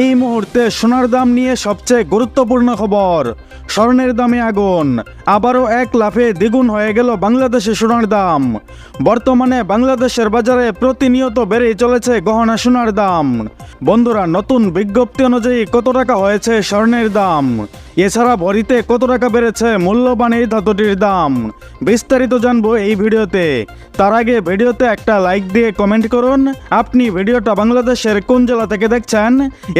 এই মুহূর্তে সোনার দাম নিয়ে সবচেয়ে গুরুত্বপূর্ণ খবর। স্বর্ণের দামে আগুন। আবারও এক লাফে দ্বিগুণ হয়ে গেল বাংলাদেশে সোনার দাম। বর্তমানে বাংলাদেশের বাজারে প্রতিনিয়ত বেড়েই চলেছে গহনা সোনার দাম। বন্ধুরা, নতুন বিজ্ঞপ্তি অনুযায়ী কত টাকা হয়েছে স্বর্ণের দাম? এছাড়া ভরিতে কত টাকা বেড়েছে? মূল্যবান এই ধাতুটির দাম। বিস্তারিত জানব এই ভিডিওতে। তার আগে ভিডিওতে একটা লাইক দিয়ে কমেন্ট করুন। আপনি ভিডিওটা বাংলাদেশের কোন জেলা থেকে দেখছেন?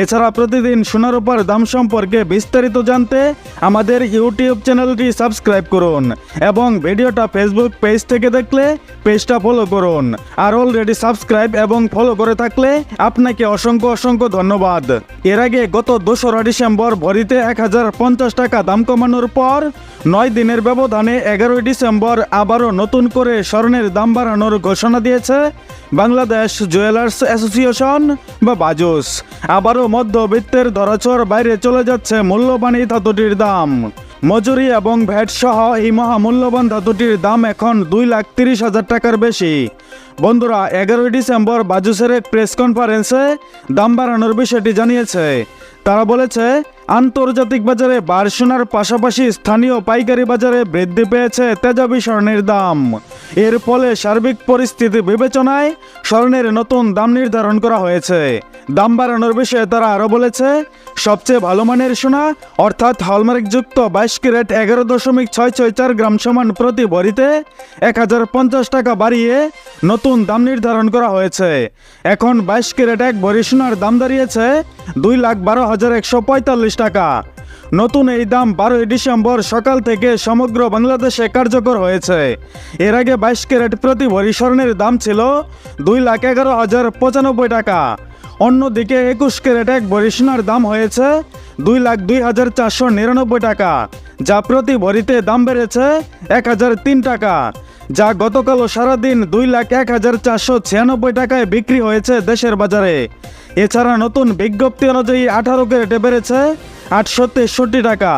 এছাড়া প্রতিদিন সোনার উপর দাম সম্পর্কে বিস্তারিত জানতে আমাদের ইউটিউব চ্যানেলটি সাবস্ক্রাইব করুন এবং ভিডিওটা ফেসবুক পেজ থেকে দেখলে পেজটা ফলো করুন। আর অলরেডি সাবস্ক্রাইব এবং ফলো করে থাকলে আপনাকে অসংখ্য অসংখ্য ধন্যবাদ। এর আগে গত দোসরা ডিসেম্বর ভরিতে এক হাজার পঞ্চাশ টাকা দাম কমানোর পর নয় দিনের ব্যবধানে এগারোই ডিসেম্বর আবারও নতুন করে স্বর্ণের দাম বাড়ানোর ঘোষণা দিয়েছে বাংলাদেশ জুয়েলার্স অ্যাসোসিয়েশন বা বাজুস। আবারও মধ্যবিত্তের ধরাচর বাইরে চলে যাচ্ছে মূল্যবান এই ধাতুটির দাম। মজুরি এবং ভ্যাট সহ এই মহামূল্যবান ধাতুটির দাম এখন দুই লাখ তিরিশ হাজার টাকার বেশি। বন্ধুরা, এগারোই ডিসেম্বর বাজুসের এক প্রেস কনফারেন্সে দাম বাড়ানোর বিষয়টি জানিয়েছে। তারা বলেছে, আন্তর্জাতিক বাজারে বার সোনার পাশাপাশি স্থানীয় পাইকারি বাজারে বৃদ্ধি পেয়েছে তেজাবি স্বর্ণের দাম। এর ফলে সার্বিক পরিস্থিতি বিবেচনায় স্বর্ণের নতুন দাম নির্ধারণ করা হয়েছে। দাম বাড়ানোর বিষয়ে তারা আরও বলেছে, সবচেয়ে ভালো মানের সোনা, অর্থাৎ হলমার্কযুক্ত বাইশ ক্যারেট এগারো দশমিক ছয় ছয় চার গ্রাম সমান প্রতি ভরিতে এক হাজার পঞ্চাশ টাকা বাড়িয়ে নতুন দাম নির্ধারণ করা হয়েছে। এখন বাইশ ক্যারেট এক ভরি সোনার দাম দাঁড়িয়েছে দুই লাখ বারো হাজার একশো পঁয়তাল্লিশ টাকা। নতুন এই দাম বারোই ডিসেম্বর সকাল থেকে সমগ্র বাংলাদেশে কার্যকর হয়েছে। এর আগে বাইশ ক্যারেট প্রতি ভরি স্বর্ণের দাম ছিল দুই লাখ এগারো হাজার পঁচানব্বই টাকা। অন্যদিকে একুশ ক্যারেট এক ভরি সোনার দাম হয়েছে দুই লাখ দুই হাজার চারশো নিরানব্বই টাকা, যা প্রতি ভরিতে দাম বেড়েছে এক হাজার তিন টাকা। যা গতকালও সারাদিন দুই লাখ এক হাজার চারশো ছিয়ানব্বই টাকায় বিক্রি হয়েছে দেশের বাজারে। এছাড়া নতুন বিজ্ঞপ্তি অনুযায়ী আঠারো ক্যারেটে বেড়েছে আটশো তেষট্টি টাকা।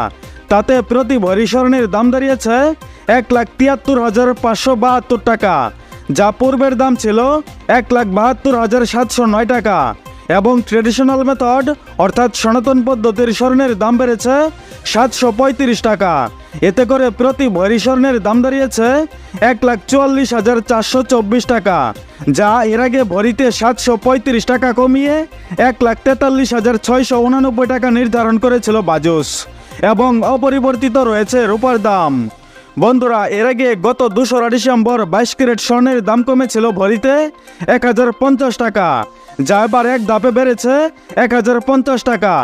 তাতে প্রতি ভরি স্বর্ণের দাম দাঁড়িয়েছে এক লাখ তিয়াত্তর হাজার পাঁচশো বাহাত্তর টাকা। যা পূর্বের দাম ছিল এক লাখ বাহাত্তর হাজার সাতশো নয় টাকা। এবং ট্রেডিশনাল মেথড অর্থাৎ সনাতন পদ্ধতির স্বর্ণের দাম বেড়েছে সাতশো পঁয়ত্রিশ টাকা। এতে করে প্রতি ভরি স্বর্ণের দাম দাঁড়িয়েছে এক লাখ চুয়াল্লিশ হাজার চারশো চব্বিশ টাকা, যা এর আগে ভরিতে সাতশো পঁয়ত্রিশ টাকা কমিয়ে এক লাখ তেতাল্লিশ হাজার ছয়শো উনানব্বই টাকা নির্ধারণ করেছিল বাজুস, এবং অপরিবর্তিত রয়েছে রূপার দাম। বন্ধুরা, এর আগে গত দুশোরা ডিসেম্বর বাইশ ক্যারেট স্বর্ণের দাম কমেছিল ভরিতে এক হাজার পঞ্চাশ টাকা, যা এবার এক ধাপে বেড়েছে এক হাজার পঞ্চাশ টাকা।